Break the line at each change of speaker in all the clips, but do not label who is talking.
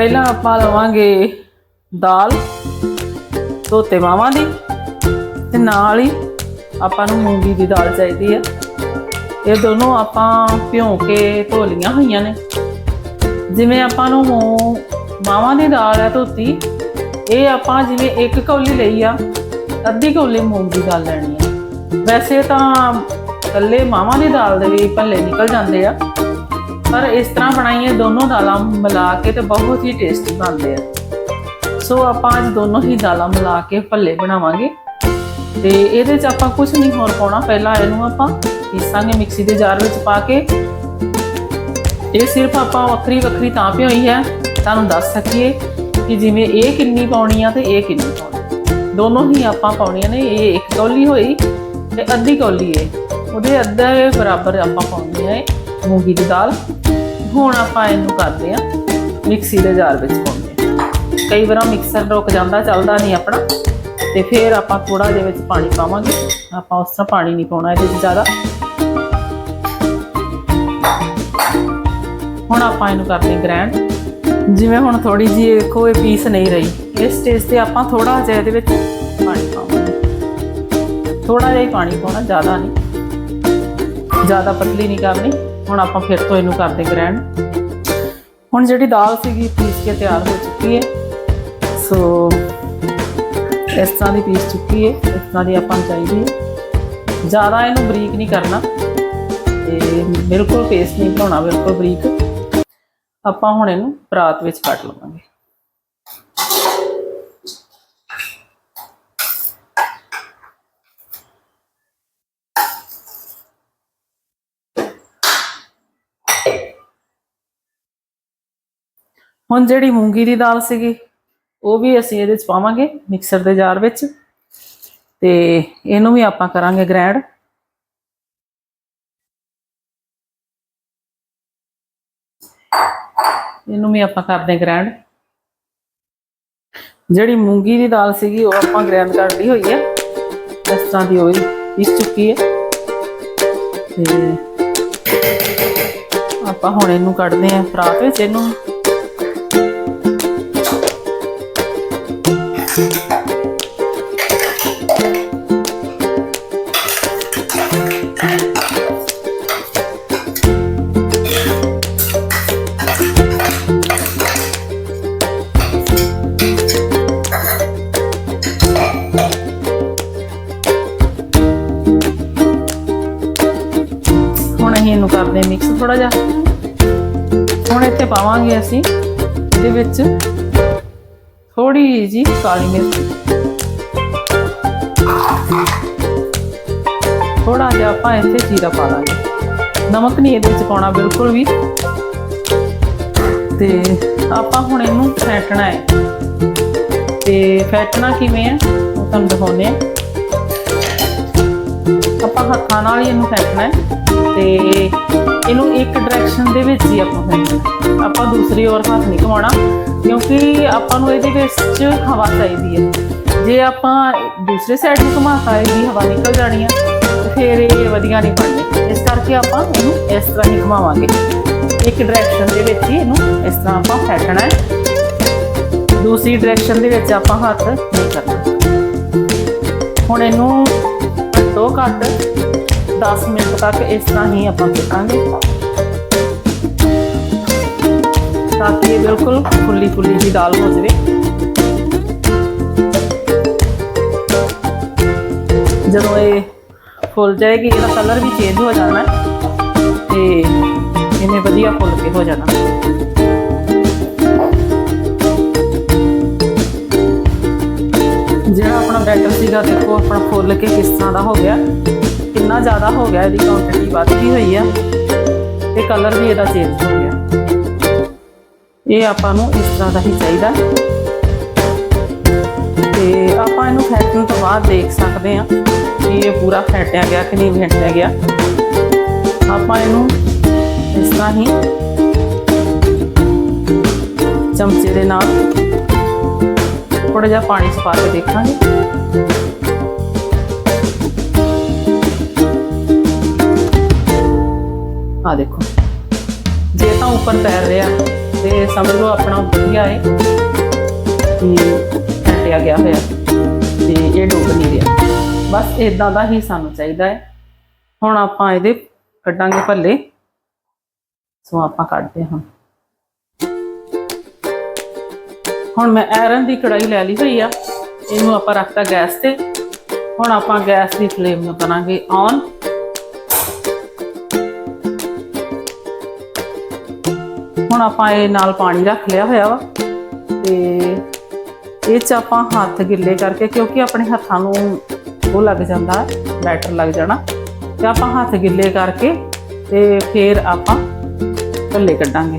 ਪਹਿਲਾਂ ਆਪਾਂ ਲਵਾਂਗੇ ਦਾਲ, ਧੋਤੇ ਮਾਵਾਂ ਦੀ ਤੇ ਨਾਲ ਹੀ ਆਪਾਂ ਨੂੰ ਮੂੰਗੀ ਦੀ ਦਾਲ ਚਾਹੀਦੀ ਹੈ ਇਹ ਦੋਨੋਂ ਆਪਾਂ ਭਿਉਂ ਕੇ ਧੋ ਲਈਆਂ ਹੋਈਆਂ ਨੇ। ਜਿਵੇਂ ਆਪਾਂ ਨੂੰ ਮੂੰ- ਮਾਵਾਂ ਦੀ ਦਾਲ ਹੈ ਧੋਤੀ, ਇਹ ਆਪਾਂ ਜਿਵੇਂ ਇੱਕ ਕੌਲੀ ਲਈ ਆ, ਅੱਧੀ ਕੌਲੀ ਮੂੰਗ ਦੀ ਦਾਲ ਲੈਣੀ ਆ। ਵੈਸੇ ਤਾਂ ਇਕੱਲੇ ਮਾਵਾਂ ਦੀ ਦਾਲ ਦੇ ਵੀ ਭੱਲੇ ਨਿਕਲ ਜਾਂਦੇ ਆ। ਪਰ ਇਸ ਤਰ੍ਹਾਂ ਬਣਾਈਏ ਦੋਨੋਂ ਦਾਲਾਂ ਮਿਲਾ ਕੇ ਤੇ ਬਹੁਤ ਹੀ ਟੇਸਟੀ ਬਣਦੇ ਆ। ਸੋ ਆਪਾਂ ਅੱਜ ਦੋਨੋਂ ਹੀ ਦਾਲਾਂ ਮਿਲਾ ਕੇ ਭੱਲੇ ਬਣਾਵਾਂਗੇ। ਤੇ ਇਹਦੇ 'ਚ ਆਪਾਂ ਕੁਝ ਨਹੀਂ ਹੋਰ ਪਾਉਣਾ, ਪਹਿਲਾਂ ਇਹਨੂੰ ਆਪਾਂ ਪੀਸਾਂਗੇ ਮਿਕਸੀ ਦੇ ਜਾਰ ਵਿੱਚ ਪਾ ਕੇ। ਇਹ ਸਿਰਫ ਆਪਾਂ ਵੱਖਰੀ ਵੱਖਰੀ ਤਾਂ ਭਿਓਈ ਹੈ। ਤੁਹਾਨੂੰ ਦੱਸ ਸਕੀਏ ਕਿ ਜਿਵੇਂ ਇਹ ਕਿੰਨੀ ਪਾਉਣੀ ਆ ਤੇ ਇਹ ਕਿੰਨੀ ਪਾਉਣੀ ਦੋਨੋਂ ਹੀ ਆਪਾਂ ਪਾਉਣੀਆਂ ਨੇ, ਇਹ ਇੱਕ ਕੌਲੀ ਹੋਈ ਤੇ ਅੱਧੀ ਕੌਲੀ ਹੈ ਉਹਦੇ ਅੱਧਾ ਬਰਾਬਰ ਆਪਾਂ ਪਾਉਣੀ ਹੈ ਮੂੰਗੀ ਦੀ ਦਾਲ। ਹੁਣ ਆਪਾਂ ਇਹਨੂੰ ਕਰਦੇ ਆ ਮਿਕਸੀ ਦੇ ਜਾਰ ਵਿੱਚ ਪਾਉਂਦੇ ਹਾਂ। ਕਈ ਵਾਰ ਮਿਕਸਰ ਰੁਕ ਜਾਂਦਾ, ਚੱਲਦਾ ਨਹੀਂ ਆਪਣਾ। ਤੇ ਫਿਰ ਆਪਾਂ ਥੋੜਾ ਜਿਹਾ ਵਿੱਚ ਪਾਣੀ ਪਾਵਾਂਗੇ। ਆਪਾਂ ਉਸ ਤਰ੍ਹਾਂ ਪਾਣੀ ਨਹੀਂ ਪਾਉਣਾ ਇਹਦੇ ਵਿੱਚ ਜ਼ਿਆਦਾ। ਹੁਣ ਆਪਾਂ ਇਹਨੂੰ ਕਰਦੇ ਗ੍ਰੈਂਡ ਜਿਵੇਂ ਹੁਣ ਥੋੜੀ ਜੀ ਦੇਖੋ, ਇਹ ਪੀਸ ਨਹੀਂ ਰਹੀ। ਇਸ ਸਟੇਜ ਤੇ ਆਪਾਂ ਥੋੜਾ ਜਿਹਾ ਇਹਦੇ ਵਿੱਚ ਪਾਣੀ ਪਾਵਾਂਗੇ। ਥੋੜਾ ਜਿਹਾ ਹੀ ਪਾਣੀ ਪਾਉਣਾ, ਜ਼ਿਆਦਾ ਨਹੀਂ। ਜ਼ਿਆਦਾ ਪਤਲੀ ਨਹੀਂ ਕਰਨੀ। ਹੁਣ ਆਪਾਂ ਫਿਰ ਤੋਂ ਇਹਨੂੰ ਕਰਦੇ ਗ੍ਰੈਂਡ ਹੁਣ ਜਿਹੜੀ ਦਾਲ ਸੀਗੀ, ਪੀਸ ਕੇ ਤਿਆਰ ਹੋ ਚੁੱਕੀ ਹੈ ਸੋ ਇਸ ਤਰ੍ਹਾਂ ਦੀ ਪੀਸ ਚੁੱਕੀ ਹੈ ਇਸ ਤਰ੍ਹਾਂ ਦੀ ਆਪਾਂ ਨੂੰ ਚਾਹੀਦੀ ਹੈ ਜ਼ਿਆਦਾ ਇਹਨੂੰ ਬਰੀਕ ਨਹੀਂ ਕਰਨਾ। ਤੇ ਬਿਲਕੁਲ ਪੇਸਟ ਨਹੀਂ ਬਣਾਉਣਾ, ਬਿਲਕੁਲ ਬਰੀਕ। ਆਪਾਂ ਹੁਣ ਇਹਨੂੰ ਪਰਾਤ ਵਿੱਚ ਕੱਟ ਲਵਾਂਗੇ। ਹੁਣ ਜਿਹੜੀ ਮੂੰਗੀ ਦੀ ਦਾਲ ਸੀਗੀ, ਉਹ ਵੀ ਅਸੀਂ ਇਹਦੇ ਚ ਪਾਵਾਂਗੇ ਮਿਕਸਰ ਦੇ ਜਾਰ ਵਿੱਚ। ਤੇ ਇਹਨੂੰ ਵੀ ਆਪਾਂ ਕਰਾਂਗੇ ਗ੍ਰੈਂਡ ਇਹਨੂੰ ਵੀ ਆਪਾਂ ਕਰਦੇ ਗ੍ਰੈਂਡ ਜਿਹੜੀ ਮੂੰਗੀ ਦੀ ਦਾਲ ਸੀਗੀ, ਉਹ ਆਪਾਂ ਗ੍ਰੈਂਡ ਕਰ ਲਈ ਹੋਈ ਹੈ। ਇਸ ਤਰ੍ਹਾਂ ਦੀ ਹੋਈ ਪੀਸ ਚੁੱਕੀ ਹੈ। ਤੇ ਆਪਾਂ ਹੁਣ ਇਹਨੂੰ ਕੱਢਦੇ ਆਂ ਪਰਾਤ ਵਿੱਚ। ਇਹਨੂੰ ਜੀ, ਕਾਲੀ ਮਿਰਚ। ਥੋੜਾ ਜਿਹਾ ਆਪਾਂ ਇੱਥੇ ਜੀਰਾ ਪਾ ਲਾਂਗੇ। ਨਮਕ ਨਹੀਂ ਇਹਦੇ ਵਿੱਚ ਪਾਉਣਾ ਬਿਲਕੁਲ ਵੀ। ਤੇ ਆਪਾਂ ਹੁਣ ਇਹਨੂੰ ਫੈਟਣਾ ਹੈ। ਤੇ ਫੈਟਣਾ ਕਿਵੇਂ ਹੈ, ਉਹ ਤੁਹਾਨੂੰ ਦਿਖਾਉਂਦੇ ਆ ਆਪਾਂ ਹੱਥਾਂ ਨਾਲ ਹੀ ਇਹਨੂੰ ਫੈਟਣਾ ਹੈ ਤੇ ਇਹਨੂੰ ਇੱਕ ਡਾਇਰੈਕਸ਼ਨ ਦੇ ਵਿੱਚ ਹੀ ਆਪਾਂ ਫੈਟਣਾ ਆਪਾਂ ਦੂਸਰੀ ਔਰ ਹੱਥ ਨਹੀਂ ਘੁਮਾਉਣਾ, ਕਿਉਂਕਿ ਆਪਾਂ ਨੂੰ ਇਹਦੇ ਵਿੱਚ ਹਵਾ ਚਾਹੀਦੀ ਹੈ। ਜੇ ਆਪਾਂ ਦੂਸਰੇ ਸਾਈਡ ਨੂੰ ਘੁਮਾਤਾ, ਇਹਦੀ ਹਵਾ ਨਿਕਲ ਜਾਣੀ ਆ, ਤੇ ਫਿਰ ਇਹ ਵਧੀਆ ਨਹੀਂ ਬਣਨੀ ਇਸ ਕਰਕੇ ਆਪਾਂ ਇਹਨੂੰ ਇਸ ਤਰ੍ਹਾਂ ਹੀ ਘੁਮਾਵਾਂਗੇ। ਇੱਕ ਡਾਇਰੈਕਸ਼ਨ ਦੇ ਵਿੱਚ ਹੀ ਇਹਨੂੰ ਇਸ ਤਰ੍ਹਾਂ ਆਪਾਂ ਫੈਟਣਾ ਹੈ। ਦੂਸਰੀ ਡਾਇਰੈਕਸ਼ਨ ਦੇ ਵਿੱਚ ਆਪਾਂ ਹੱਥ ਨਹੀਂ ਕਰਨਾ। ਹੁਣ ਇਹਨੂੰ ਘੱਟੋ ਘੱਟ 10 ਮਿੰਟ ਤੱਕ ਇਸ ਤਰ੍ਹਾਂ ਹੀ ਆਪਾਂ ਫੁੱਟਾਂਗੇ ਤਾਂ ਕਿ ਇਹ ਬਿਲਕੁਲ ਫੁੱਲੀ ਫੁੱਲੀ ਦੀ ਦਾਲ ਹੋ ਜਾਵੇ। ਜਦੋਂ ਇਹ ਫੁੱਲ ਜਾਏਗੀ, ਇਹਦਾ ਕਲਰ ਵੀ ਚੇਂਜ ਹੋ ਜਾਣਾ। ਹੈ ਤੇ ਇਹਨੇ ਵਧੀਆ ਫੁੱਲ ਕੇ ਹੋ ਜਾਣਾ। ਜਿਹੜਾ ਸੀਗਾ ਦੇਖੋ ਆਪਣਾ ਫੁੱਲ ਕੇ ਕਿਸ ਤਰ੍ਹਾਂ ਦਾ ਹੋ ਗਿਆ। ਕਿੰਨਾ ਜ਼ਿਆਦਾ ਹੋ ਗਿਆ, ਇਹਦੀ ਕੁਆਂਟੀਟੀ ਵੱਧ ਗਈ ਹੋਈ ਆ। ਤੇ ਕਲਰ ਵੀ ਇਹਦਾ ਚੇਂਜ ਹੋ ਗਿਆ। ਇਹ ਆਪਾਂ ਨੂੰ ਇਸ ਤਰ੍ਹਾਂ ਦਾ ਹੀ ਚਾਹੀਦਾ। ਤੇ ਆਪਾਂ ਇਹਨੂੰ ਫੈਟਣ ਤੋਂ ਬਾਅਦ ਦੇਖ ਸਕਦੇ ਹਾਂ ਕਿ ਇਹ ਪੂਰਾ ਫੈਟਿਆ ਗਿਆ ਕਿ ਨਹੀਂ ਫੈਟਿਆ ਗਿਆ। ਆਪਾਂ ਇਹਨੂੰ ਇਸ ਤਰ੍ਹਾਂ ਹੀ ਚਮਚੇ ਦੇ ਨਾਲ ਥੋੜਾ ਜਿਹਾ ਪਾਣੀ ਚ ਪਾ ਕੇ ਦੇਖਾਂਗੇ। ਆ ਦੇਖੋ, ਜੇ ਤਾਂ ਉੱਪਰ ਤੈਰ ਰਿਹਾ ਤੇ ਸਮਝ ਲਓ ਆਪਣਾ ਵਧੀਆ ਹੈ ਕਿ ਕੱਟਿਆ ਗਿਆ ਹੋਇਆ ਤੇ ਇਹ ਡੁੱਬ ਨਹੀਂ ਰਿਹਾ। ਬਸ ਇਦਾਂ ਦਾ ਹੀ ਸਾਨੂੰ ਚਾਹੀਦਾ ਹੈ। ਹੁਣ ਆਪਾਂ ਇਹਦੇ ਕੱਢਾਂਗੇ ਭੱਲੇ। ਸੋ ਆਪਾਂ ਕੱਢਦੇ ਹਾਂ। ਹੁਣ ਮੈਂ ਐਰਨ ਦੀ ਕੜਾਈ ਲੈ ਲਈ ਹੋਈ ਆ। ਇਹਨੂੰ ਆਪਾਂ ਰੱਖਤਾ ਗੈਸ ਤੇ। ਹੁਣ ਆਪਾਂ ਗੈਸ ਦੀ ਫਲੇਮ ਨੂੰ ਕਰਾਂਗੇ ਔਨ। ਹੁਣ ਆਪਾਂ ਇਹ ਨਾਲ ਪਾਣੀ ਰੱਖ ਲਿਆ ਹੋਇਆ ਵਾ। ਤੇ ਇਹ ਚ ਆਪਾਂ ਹੱਥ ਗਿੱਲੇ ਕਰਕੇ, ਕਿਉਂਕਿ ਆਪਣੇ ਹੱਥਾਂ ਨੂੰ ਉਹ ਲੱਗ ਜਾਂਦਾ, ਬੈਟਰ ਲੱਗ ਜਾਣਾ। ਤੇ ਆਪਾਂ ਹੱਥ ਗਿੱਲੇ ਕਰਕੇ ਤੇ ਫਿਰ ਆਪਾਂ ਭੱਲੇ ਕੱਢਾਂਗੇ।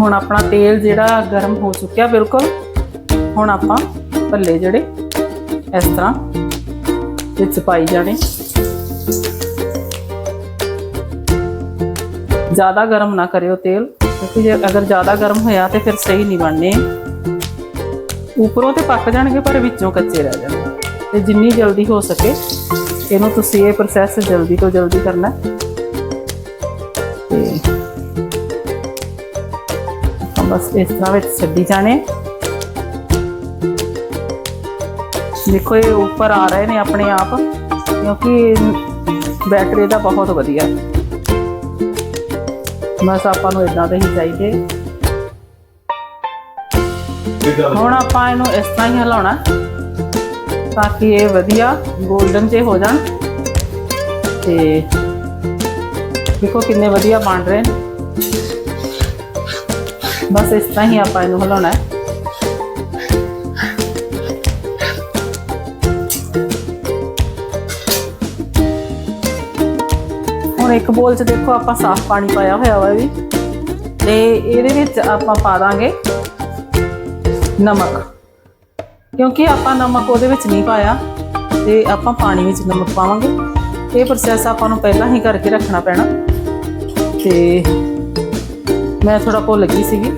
ਹੁਣ ਆਪਣਾ ਤੇਲ ਜਿਹੜਾ ਗਰਮ ਹੋ ਚੁੱਕਿਆ ਬਿਲਕੁਲ ਹੁਣ ਆਪਾਂ ਭੱਲੇ ਜਿਹੜੇ ਇਸ ਤਰ੍ਹਾਂ ਵਿੱਚ ਪਾਈ ਜਾਣੇ। ਜ਼ਿਆਦਾ ਗਰਮ ਨਾ ਕਰਿਓ ਤੇਲ, ਕਿਉਂਕਿ ਜੇ ਅਗਰ ਜ਼ਿਆਦਾ ਗਰਮ ਹੋਇਆ ਤੇ ਫਿਰ ਸਹੀ ਨਹੀਂ ਬਣਨੇ। ਉੱਪਰੋਂ ਤੇ ਪੱਕ ਜਾਣਗੇ, ਪਰ ਵਿੱਚੋਂ ਕੱਚੇ ਰਹਿ ਜਾਣਗੇ। ਤੇ ਜਿੰਨੀ ਜਲਦੀ ਹੋ ਸਕੇ, ਇਹਨੂੰ ਤੁਸੀਂ ਇਹ ਪ੍ਰੋਸੈਸ ਜਲਦੀ ਤੋਂ ਜਲਦੀ ਕਰਨਾ। ਤੇ ਬਸ ਇਸ ਤਰ੍ਹਾਂ ਵਿੱਚ ਛੱਡੀ ਜਾਣੇ। ਦੇਖੋ ਇਹ ਉੱਪਰ ਆ ਰਹੇ ਨੇ ਆਪਣੇ ਆਪ, ਕਿਉਂਕਿ ਬੈਟਰੀ ਦਾ ਬਹੁਤ ਵਧੀਆ। ਬਸ ਆਪਾਂ ਨੂੰ ਇਦਾਂ ਦੇ ਹੀ ਚਾਹੀਦੇ। ਹੁਣ ਆਪਾਂ ਇਹਨੂੰ ਇਸ ਤਰ੍ਹਾਂ ਹੀ ਹਿਲਾਉਣਾ, ਤਾਂ ਕਿ ਇਹ ਵਧੀਆ 골ਡਨ ਜੇ ਹੋ ਜਾਣ। ਤੇ ਦੇਖੋ ਕਿੰਨੇ ਵਧੀਆ ਬਣ ਰਹੇ ਨੇ। ਬਸ ਇਸ ਤਰ੍ਹਾਂ ਹੀ ਆਪਾਂ ਇਹਨੂੰ ਹਿਲਾਉਣਾ ਹੈ। ਹੁਣ ਇੱਕ ਬੋਲ 'ਚ ਦੇਖੋ ਆਪਾਂ ਸਾਫ਼ ਪਾਣੀ ਪਾਇਆ ਹੋਇਆ ਵਾ ਇਹ ਵੀ। ਤੇ ਇਹਦੇ ਵਿੱਚ ਆਪਾਂ ਪਾ ਦਾਂਗੇ ਨਮਕ। ਕਿਉਂਕਿ ਆਪਾਂ ਨਮਕ ਉਹਦੇ ਵਿੱਚ ਨਹੀਂ ਪਾਇਆ, ਤੇ ਆਪਾਂ ਪਾਣੀ ਵਿੱਚ ਨਮਕ ਪਾਵਾਂਗੇ। ਇਹ ਪ੍ਰੋਸੈਸ ਆਪਾਂ ਨੂੰ ਪਹਿਲਾਂ ਹੀ ਕਰਕੇ ਰੱਖਣਾ ਪੈਣਾ। ਤੇ ਮੈਂ ਥੋੜਾ ਭੁੱਲ ਗਈ ਸੀਗੀ,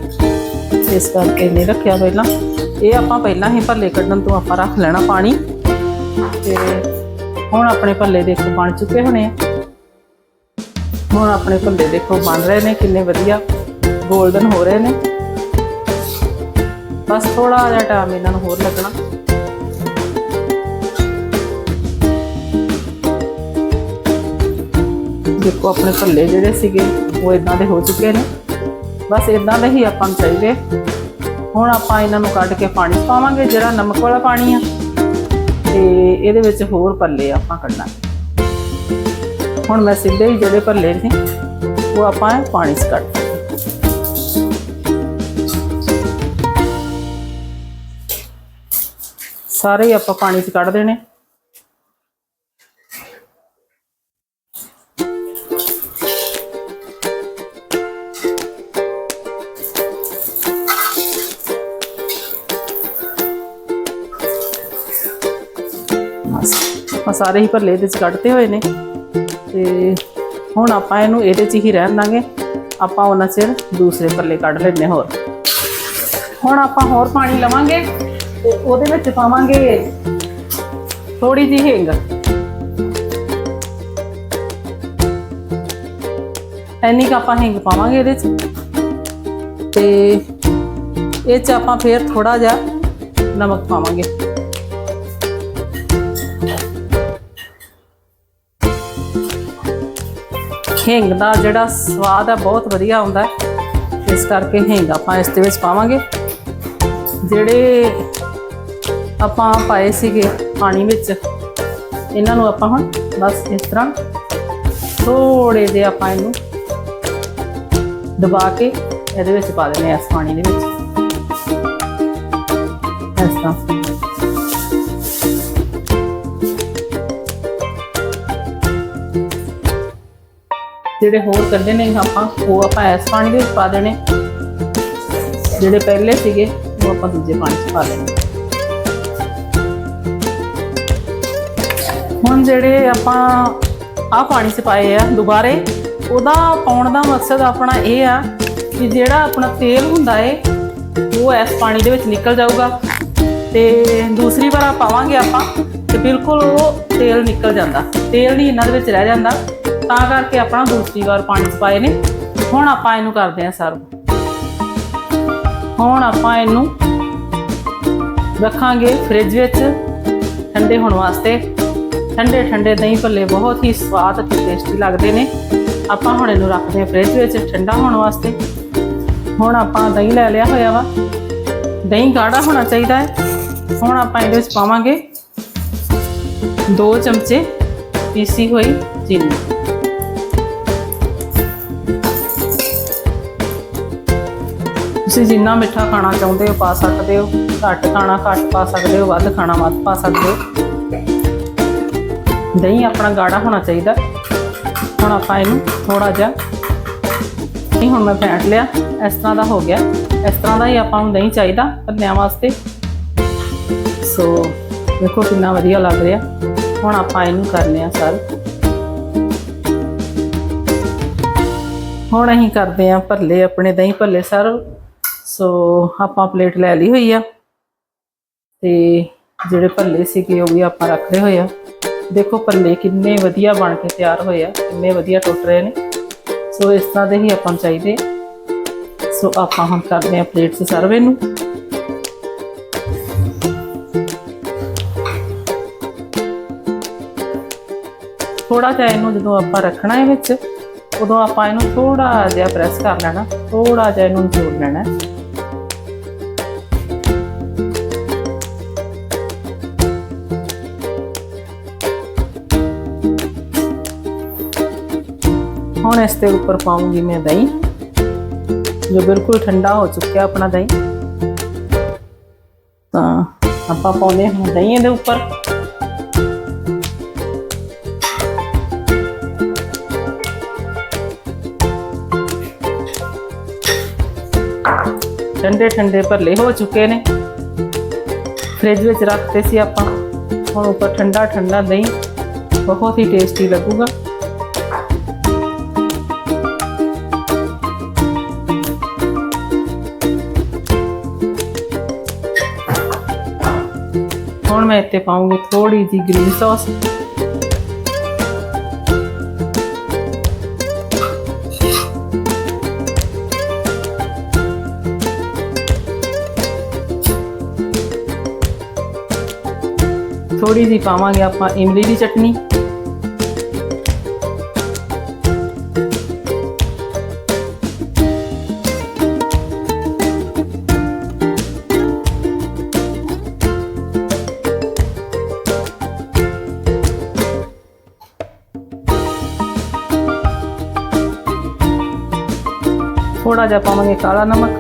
ਇਸ ਕਰਕੇ ਨਹੀਂ ਰੱਖਿਆ ਪਹਿਲਾਂ। ਇਹ ਆਪਾਂ ਪਹਿਲਾਂ ਹੀ ਭੱਲੇ ਕੱਢਣ ਤੋਂ ਆਪਾਂ ਰੱਖ ਲੈਣਾ ਪਾਣੀ। ਤੇ ਹੁਣ ਆਪਣੇ ਭੱਲੇ ਦੇਖੋ ਬਣ ਚੁੱਕੇ ਹੋਣੇ ਆ। ਹੁਣ ਆਪਣੇ ਭੱਲੇ ਦੇਖੋ, ਬਣ ਰਹੇ ਨੇ, ਕਿੰਨੇ ਵਧੀਆ 골ਡਨ ਹੋ ਰਹੇ ਨੇ। ਬਸ ਥੋੜਾ ਜਿਹਾ ਟਾਈਮ ਇਹਨਾਂ ਨੂੰ ਹੋਰ ਲੱਗਣਾ। ਦੇਖੋ, ਆਪਣੇ ਭੱਲੇ ਜਿਹੜੇ ਸੀਗੇ, ਉਹ ਇਦਾਂ ਦੇ ਹੋ ਚੁੱਕੇ ਨੇ। ਬਸ ਇਦਾਂ ਦੇ ਹੀ ਆਪਾਂ ਨੂੰ ਚਾਹੀਦੇ। ਹੁਣ ਆਪਾਂ ਇਹਨਾਂ ਨੂੰ ਕੱਢ ਕੇ ਪਾਣੀ ਪਾਵਾਂਗੇ, ਜਿਹੜਾ ਨਮਕ ਵਾਲਾ ਪਾਣੀ ਆ। ਤੇ ਇਹਦੇ ਵਿੱਚ ਹੋਰ ਪੱਲੇ ਆਪਾਂ ਕੱਢਣਾ ਹੁਣ ਮੈਂ ਸਿੱਧੇ ਹੀ ਜਿਹੜੇ ਭੱਲੇ ਨੇ ਉਹ ਆਪਾਂ ਪਾਣੀ 'ਚ ਕੱਢ ਦਾਂਗੇ। ਸਾਰੇ ਹੀ ਆਪਾਂ ਪਾਣੀ 'ਚ ਕੱਢ ਦੇਣੇ ਬਸ, ਆਪਾਂ ਸਾਰੇ ਹੀ ਭੱਲੇ ਇਹਦੇ 'ਚ ਕੱਢਤੇ ਹੋਏ ਨੇ ਤੇ ਹੁਣ ਆਪਾਂ ਇਹਨੂੰ ਇਹਦੇ 'ਚ ਹੀ ਰਹਿਣ ਦਾਂਗੇ। ਆਪਾਂ ਉਹਨਾਂ ਚਿਰ ਦੂਸਰੇ ਭੱਲੇ ਕੱਢ ਲੈਣੇ ਹੋਰ। ਹੁਣ ਆਪਾਂ ਹੋਰ ਪਾਣੀ ਲਵਾਂਗੇ ਤੇ ਉਹਦੇ ਵਿੱਚ ਪਾਵਾਂਗੇ ਥੋੜੀ ਜਿਹੀ ਹਿੰਗ। ਐਨੀ ਕੁ ਆਪਾਂ ਹਿੰਗ ਪਾਵਾਂਗੇ ਇਹਦੇ 'ਚ। ਤੇ ਇਹ 'ਚ ਆਪਾਂ ਫੇਰ ਥੋੜਾ ਜਿਹਾ ਨਮਕ ਪਾਵਾਂਗੇ। ਹਿੰਗ ਦਾ ਜਿਹੜਾ ਸਵਾਦ ਹੈ, ਬਹੁਤ ਵਧੀਆ ਆਉਂਦਾ ਇਸ ਕਰਕੇ ਹਿੰਗ ਆਪਾਂ ਇਸ ਦੇ ਵਿੱਚ ਪਾਵਾਂਗੇ। ਜਿਹੜੇ ਆਪਾਂ ਪਾਏ ਸੀਗੇ ਪਾਣੀ ਵਿੱਚ, ਇਹਨਾਂ ਨੂੰ ਆਪਾਂ ਹੁਣ ਬਸ ਇਸ ਤਰ੍ਹਾਂ ਥੋੜੇ ਜਿਹੇ ਆਪਾਂ ਇਹਨੂੰ ਦਬਾ ਕੇ ਇਹਦੇ ਵਿੱਚ ਪਾ ਦੇਣੇ ਆ ਇਸ ਪਾਣੀ ਦੇ ਵਿੱਚ। ਇਸ ਤਰ੍ਹਾਂ। ਜਿਹੜੇ ਹੋਰ ਕੱਢੇ ਨੇ, ਆਪਾਂ ਉਹ ਆਪਾਂ ਇਸ ਪਾਣੀ ਦੇ ਵਿੱਚ ਪਾ ਦੇਣੇ। ਜਿਹੜੇ ਪਹਿਲੇ ਸੀਗੇ, ਉਹ ਆਪਾਂ ਦੂਜੇ ਪਾਣੀ 'ਚ ਪਾ ਦੇਣੇ। ਹੁਣ ਜਿਹੜੇ ਆਪਾਂ ਆ ਪਾਣੀ 'ਚ ਪਾਏ ਆ ਦੁਬਾਰੇ, ਉਹਦਾ ਪਾਉਣ ਦਾ ਮਕਸਦ ਆਪਣਾ ਇਹ ਆ ਕਿ ਜਿਹੜਾ ਆਪਣਾ ਤੇਲ ਹੁੰਦਾ ਏ, ਉਹ ਇਸ ਪਾਣੀ ਦੇ ਵਿੱਚ ਨਿਕਲ ਜਾਊਗਾ। ਤੇ ਦੂਸਰੀ ਵਾਰ ਪਾਵਾਂਗੇ ਆਪਾਂ, ਤੇ ਬਿਲਕੁਲ ਉਹ ਤੇਲ ਨਿਕਲ ਜਾਂਦਾ। ਤੇਲ ਨਹੀਂ ਇਹਨਾਂ ਦੇ ਵਿੱਚ ਰਹਿ ਜਾਂਦਾ। ਤਾਂ ਕਰਕੇ ਆਪਣਾ ਦੂਸਰੀ ਵਾਰ ਪਾਣੀ ਪਾਏ ਨੇ। ਹੁਣ ਆਪਾਂ ਇਹਨੂੰ ਕਰਦੇ ਹਾਂ ਸਰਵ। ਹੁਣ ਆਪਾਂ ਇਹਨੂੰ ਰੱਖਾਂਗੇ ਫ੍ਰਿਜ ਵਿੱਚ। ਠੰਡੇ ਹੋਣ ਵਾਸਤੇ। ਠੰਡੇ ਠੰਡੇ ਦਹੀਂ ਭੱਲੇ ਬਹੁਤ ਹੀ ਸਵਾਦ ਅਤੇ ਟੇਸਟੀ ਲੱਗਦੇ ਨੇ। ਆਪਾਂ ਹੁਣ ਇਹਨੂੰ ਰੱਖਦੇ ਹਾਂ ਫ੍ਰਿਜ ਵਿੱਚ ਠੰਡਾ ਹੋਣ ਵਾਸਤੇ। ਹੁਣ ਆਪਾਂ ਦਹੀਂ ਲੈ ਲਿਆ ਹੋਇਆ ਵਾ। ਦਹੀਂ ਗਾੜਾ ਹੋਣਾ ਚਾਹੀਦਾ ਹੈ। ਹੁਣ ਆਪਾਂ ਇਹਦੇ ਵਿੱਚ ਪਾਵਾਂਗੇ 2 ਚਮਚੇ ਪੀਸੀ ਹੋਈ ਚੀਨੀ। ਤੁਸੀਂ ਜਿੰਨਾ ਮਿੱਠਾ ਖਾਣਾ ਚਾਹੁੰਦੇ ਹੋ ਪਾ ਸਕਦੇ ਹੋ, ਘੱਟ ਖਾਣਾ ਘੱਟ ਪਾ ਸਕਦੇ ਹੋ, ਵੱਧ ਖਾਣਾ ਵੱਧ ਪਾ ਸਕਦੇ ਹੋ। ਦਹੀਂ ਆਪਣਾ ਗਾੜਾ ਹੋਣਾ ਚਾਹੀਦਾ। ਹੁਣ ਆਪਾਂ ਇਹਨੂੰ ਥੋੜਾ ਜਿਹਾ ਨਹੀਂ, ਹੁਣ ਮੈਂ ਫੈਂਟ ਲਿਆ। ਇਸ ਤਰ੍ਹਾਂ ਦਾ ਹੋ ਗਿਆ। ਇਸ ਤਰ੍ਹਾਂ ਦਾ ਹੀ ਆਪਾਂ ਨੂੰ ਦਹੀਂ ਚਾਹੀਦਾ ਭੱਲਿਆਂ ਵਾਸਤੇ। ਸੋ ਦੇਖੋ ਕਿੰਨਾ ਵਧੀਆ ਲੱਗ ਰਿਹਾ। ਹੁਣ ਆਪਾਂ ਇਹਨੂੰ ਕਰਨੇ ਆ ਸਰ ਹੁਣ ਅਸੀਂ ਕਰਦੇ ਆ ਭੱਲੇ, ਆਪਣੇ ਦਹੀਂ ਭੱਲੇ ਸਰਵ। ਸੋ ਆਪਾਂ ਪਲੇਟ ਲੈ ਲਈ ਹੋਈ ਆ। ਤੇ ਜਿਹੜੇ ਭੱਲੇ ਸੀਗੇ, ਉਹ ਵੀ ਆਪਾਂ ਰੱਖਦੇ ਹੋਏ ਆ। ਦੇਖੋ, ਭੱਲੇ ਕਿੰਨੇ ਵਧੀਆ ਬਣ ਕੇ ਤਿਆਰ ਹੋਏ ਆ, ਕਿੰਨੇ ਵਧੀਆ ਟੁੱਟ ਰਹੇ ਨੇ। ਸੋ ਇਸ ਤਰ੍ਹਾਂ ਦੇ ਹੀ ਆਪਾਂ ਨੂੰ ਚਾਹੀਦੇ ਸੋ ਆਪਾਂ ਹੁਣ ਕਰਦੇ ਆ ਪਲੇਟ 'ਚ ਸਰਵ ਇਹਨੂੰ ਥੋੜਾ ਜਿਹਾ ਇਹਨੂੰ ਜਦੋਂ ਆਪਾਂ ਰੱਖਣਾ ਹੈ ਵਿੱਚ, ਉਦੋਂ ਆਪਾਂ ਇਹਨੂੰ ਥੋੜਾ ਜਿਹਾ ਪ੍ਰੈਸ ਕਰ ਲੈਣਾ ਥੋੜਾ ਜਿਹਾ ਇਹਨੂੰ ਜੋੜ ਲੈਣਾ। ਹੈ। ਹੁਣ ਇਸ ਦੇ ਉੱਪਰ ਪਾਉਂਗੀ ਮੈਂ ਦਹੀਂ ਜੋ ਬਿਲਕੁਲ ਠੰਡਾ ਹੋ ਚੁੱਕਿਆ ਆਪਣਾ ਦਹੀਂ ਤਾਂ ਆਪਾਂ ਪਾਉਂਦੇ ਹਾਂ ਦਹੀਂ ਇਹਦੇ ਉੱਪਰ ਠੰਡੇ ਠੰਡੇ ਭਰਲੇ ਹੋ ਚੁੱਕੇ ਨੇ ਫ੍ਰਿਜ ਵਿੱਚ ਰੱਖਤੇ ਸੀ ਆਪਾਂ ਹੁਣ ਉੱਪਰ ਠੰਡਾ ਠੰਡਾ ਦਹੀਂ ਬਹੁਤ ਹੀ ਹੁਣ ਮੈਂ ਇੱਥੇ ਪਾਉਂਗੀ ਥੋੜੀ ਜਿਹੀ ਗ੍ਰੀਨ ਸੌਸ ਥੋੜੀ ਜਿਹੀ ਪਾਵਾਂਗੇ ਆਪਾਂ ਇਮਲੀ ਦੀ ਚਟਨੀ। ਥੋੜਾ ਜਿਹਾ ਪਾਵਾਂਗੇ ਕਾਲਾ ਨਮਕ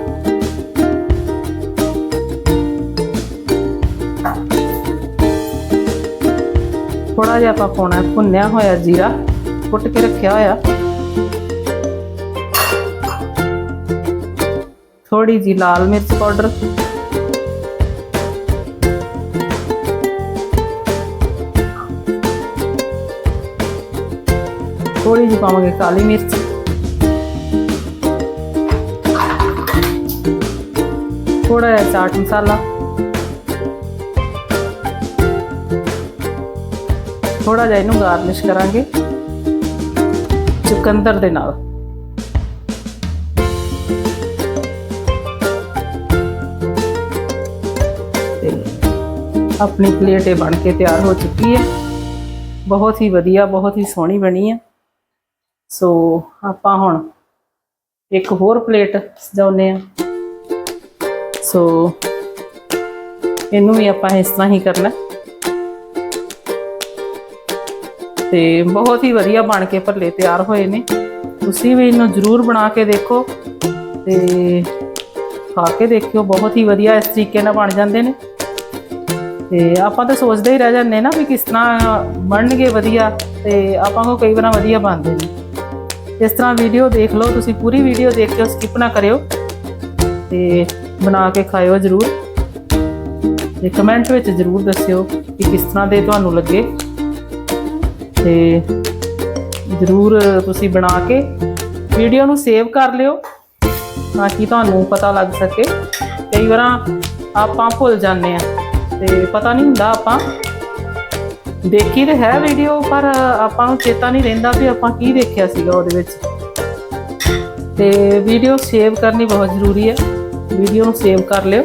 ਥੋੜਾ ਜਿਹਾ ਆਪਾਂ ਪਾਉਣਾ ਹੈ ਭੁੰਨਿਆ ਹੋਇਆ ਜੀਰਾ ਕੁੱਟ ਕੇ ਰੱਖਿਆ ਹੋਇਆ ਥੋੜੀ ਜੀ ਲਾਲ ਮਿਰਚ ਪਾਊਡਰ ਥੋੜੀ ਜੀ ਪਾਵਾਂਗੇ ਕਾਲੀ ਮਿਰਚ ਥੋੜਾ ਜਿਹਾ ਚਾਟ ਮਸਾਲਾ। ਥੋੜਾ ਜਿਹਾ ਇਹਨੂੰ ਗਾਰਨਿਸ਼ ਕਰਾਂਗੇ। ਚੁਕੰਦਰ ਦੇ ਨਾਲ। ਆਪਣੀ ਪਲੇਟ ਇਹ ਬਣ ਕੇ ਤਿਆਰ ਹੋ ਚੁੱਕੀ ਹੈ। ਬਹੁਤ ਹੀ ਵਧੀਆ, ਬਹੁਤ ਹੀ ਸੋਹਣੀ ਬਣੀ ਹੈ। ਸੋ ਆਪਾਂ ਹੁਣ ਇੱਕ ਹੋਰ ਪਲੇਟ ਸਜਾਉਨੇ ਆ ਸੋ ਇਹਨੂੰ ਵੀ ਆਪਾਂ ਇਸ ਤਰ੍ਹਾਂ ਹੀ ਕਰਨਾ। ਤੇ ਬਹੁਤ ਹੀ ਵਧੀਆ ਬਣ ਕੇ ਭੱਲੇ ਤਿਆਰ ਹੋਏ ਨੇ। ਤੁਸੀਂ ਵੀ ਇਹਨੂੰ ਜ਼ਰੂਰ ਬਣਾ ਕੇ ਦੇਖੋ ਤੇ ਖਾ ਕੇ ਦੇਖਿਓ। ਬਹੁਤ ਹੀ ਵਧੀਆ ਇਸ ਤਰੀਕੇ ਨਾਲ ਬਣ ਜਾਂਦੇ ਨੇ। ਤੇ ਆਪਾਂ ਤਾਂ ਸੋਚਦੇ ਹੀ ਰਹਿ ਜਾਂਦੇ ਨਾ ਵੀ ਕਿਸ ਤਰ੍ਹਾਂ ਬਣਨਗੇ ਵਧੀਆ ਤੇ ਆਪਾਂ ਕੋ ਕਈ ਵਾਰ ਵਧੀਆ ਬਣਦੇ ਨੇ। ਇਸ ਤਰ੍ਹਾਂ ਵੀਡੀਓ ਦੇਖ ਲਓ। ਤੁਸੀਂ ਪੂਰੀ ਵੀਡੀਓ ਦੇਖ ਕੇ ਸਕਿਪ ਨਾ ਕਰਿਓ। ਤੇ ਬਣਾ ਕੇ ਖਾਇਓ ਜ਼ਰੂਰ। ਤੇ ਕਮੈਂਟ ਵਿੱਚ ਜ਼ਰੂਰ ਦੱਸਿਓ ਕਿ ਕਿਸ ਤਰ੍ਹਾਂ ਦੇ ਤੁਹਾਨੂੰ ਲੱਗੇ। ਤੇ ਜ਼ਰੂਰ ਤੁਸੀਂ ਬਣਾ ਕੇ ਵੀਡੀਓ ਨੂੰ ਸੇਵ ਕਰ ਲਿਓ ਤਾਂ ਕਿ ਤੁਹਾਨੂੰ ਪਤਾ ਲੱਗ ਸਕੇ। ਕਈ ਵਾਰ ਆਪਾਂ ਭੁੱਲ ਜਾਂਦੇ ਆ ਤੇ ਪਤਾ ਨਹੀਂ ਹੁੰਦਾ ਆਪਾਂ। ਦੇਖੀ ਤੇ ਹੈ ਵੀਡੀਓ ਪਰ ਆਪਾਂ ਨੂੰ ਚੇਤਾ ਨਹੀਂ ਰਹਿੰਦਾ ਵੀ ਆਪਾਂ ਕੀ ਦੇਖਿਆ ਸੀਗਾ ਉਹਦੇ ਵਿੱਚ। ਤੇ ਵੀਡੀਓ ਸੇਵ ਕਰਨੀ ਬਹੁਤ ਜ਼ਰੂਰੀ ਹੈ। ਵੀਡੀਓ ਨੂੰ ਸੇਵ ਕਰ ਲਿਓ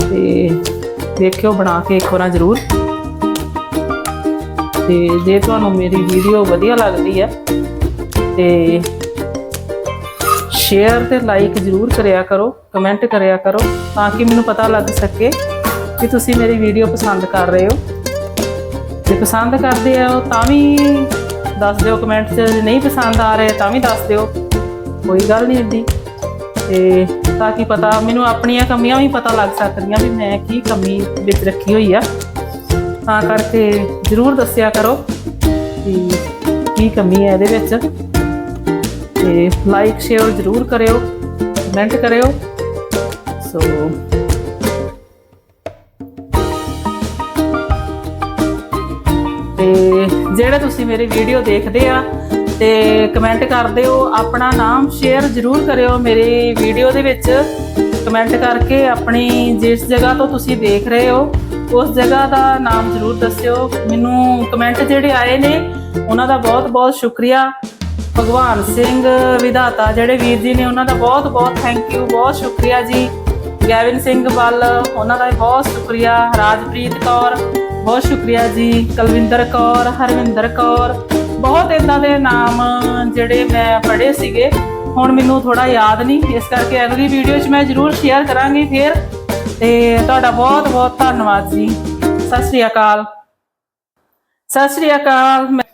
ਤੇ ਦੇਖਿਓ ਬਣਾ ਕੇ ਇੱਕ ਵਾਰ ਜ਼ਰੂਰ। ਤੇ ਜੇ ਤੁਹਾਨੂੰ ਮੇਰੀ ਵੀਡੀਓ ਵਧੀਆ ਲੱਗਦੀ ਹੈ ਤੇ ਸ਼ੇਅਰ ਤੇ ਲਾਈਕ ਜ਼ਰੂਰ ਕਰਿਆ ਕਰੋ ਕਮੈਂਟ ਕਰਿਆ ਕਰੋ ਤਾਂ ਕਿ ਮੈਨੂੰ ਪਤਾ ਲੱਗ ਸਕੇ ਕਿ ਤੁਸੀਂ ਮੇਰੀ ਵੀਡੀਓ ਪਸੰਦ ਕਰ ਰਹੇ ਹੋ। ਜੇ ਪਸੰਦ ਕਰਦੇ ਆ ਤਾਂ ਵੀ ਦੱਸ ਦਿਓ ਕਮੈਂਟ 'ਚ ਨਹੀਂ ਪਸੰਦ ਆ ਰਹੇ ਤਾਂ ਵੀ ਦੱਸ ਦਿਓ, ਕੋਈ ਗੱਲ ਨਹੀਂ ਏਡੀ ਤੇ ਤਾਂ ਕਿ ਪਤਾ, ਮੈਨੂੰ ਆਪਣੀਆਂ ਕਮੀਆਂ ਵੀ ਪਤਾ ਲੱਗ ਸਕਦੀਆਂ ਵੀ ਮੈਂ ਕੀ ਕਮੀ ਵਿੱਚ ਰੱਖੀ ਹੋਈ ਆ। ਤਾਂ ਕਰਕੇ ਜ਼ਰੂਰ ਦੱਸਿਆ ਕਰੋ ਕਿ ਕੀ ਕਮੀ ਹੈ ਇਹਦੇ ਵਿੱਚ। ਤੇ ਲਾਈਕ ਸ਼ੇਅਰ ਜ਼ਰੂਰ ਕਰਿਓ ਕਮੈਂਟ ਕਰਿਓ। ਸੋ ਤੇ ਜਿਹੜੇ ਤੁਸੀਂ ਮੇਰੀ ਵੀਡੀਓ ਦੇਖਦੇ ਆ ਤੇ ਕਮੈਂਟ ਕਰ ਦਿਓ ਆਪਣਾ ਨਾਮ ਸ਼ੇਅਰ ਜ਼ਰੂਰ ਕਰਿਓ ਮੇਰੇ ਵੀਡੀਓ ਦੇ ਵਿੱਚ। ਕਮੈਂਟ ਕਰਕੇ ਆਪਣੀ ਜਿਸ ਜਗ੍ਹਾ ਤੋਂ ਤੁਸੀਂ ਦੇਖ ਰਹੇ ਹੋ, ਉਸ ਜਗ੍ਹਾ ਦਾ ਨਾਮ ਜ਼ਰੂਰ ਦੱਸਿਓ। ਮੈਨੂੰ ਕਮੈਂਟ ਜਿਹੜੇ ਆਏ ਨੇ, ਉਹਨਾਂ ਦਾ ਬਹੁਤ ਬਹੁਤ ਸ਼ੁਕਰੀਆ। ਭਗਵਾਨ ਸਿੰਘ ਵਿਧਾਤਾ ਜਿਹੜੇ ਵੀਰ ਜੀ ਨੇ, ਉਹਨਾਂ ਦਾ ਬਹੁਤ ਬਹੁਤ ਥੈਂਕ ਯੂ ਬਹੁਤ ਸ਼ੁਕਰੀਆ ਜੀ। ਗੈਵਿਨ ਸਿੰਘ ਵੱਲ ਉਹਨਾਂ ਦਾ ਬਹੁਤ ਸ਼ੁਕਰੀਆ। ਰਾਜਪ੍ਰੀਤ ਕੌਰ, ਬਹੁਤ ਸ਼ੁਕਰੀਆ ਜੀ। ਕੁਲਵਿੰਦਰ ਕੌਰ, ਹਰਵਿੰਦਰ ਕੌਰ ਬਹੁਤ ਇਦਾਂ ਦੇ ਨਾਮ ਜਿਹੜੇ ਮੈਂ ਪੜ੍ਹੇ ਸੀਗੇ। ਹੁਣ ਮੈਨੂੰ ਥੋੜਾ ਯਾਦ ਨਹੀਂ। ਇਸ ਕਰਕੇ ਅਗਲੀ ਵੀਡੀਓ 'ਚ ਮੈਂ ਜ਼ਰੂਰ ਸ਼ੇਅਰ ਕਰਾਂਗੀ ਫਿਰ। ਤੇ ਤੁਹਾਡਾ ਬਹੁਤ ਬਹੁਤ ਧੰਨਵਾਦ ਜੀ। ਸਤਿ ਸ਼੍ਰੀ ਅਕਾਲ। ਸਤਿ ਸ਼੍ਰੀ ਅਕਾਲ। ਮੈਂ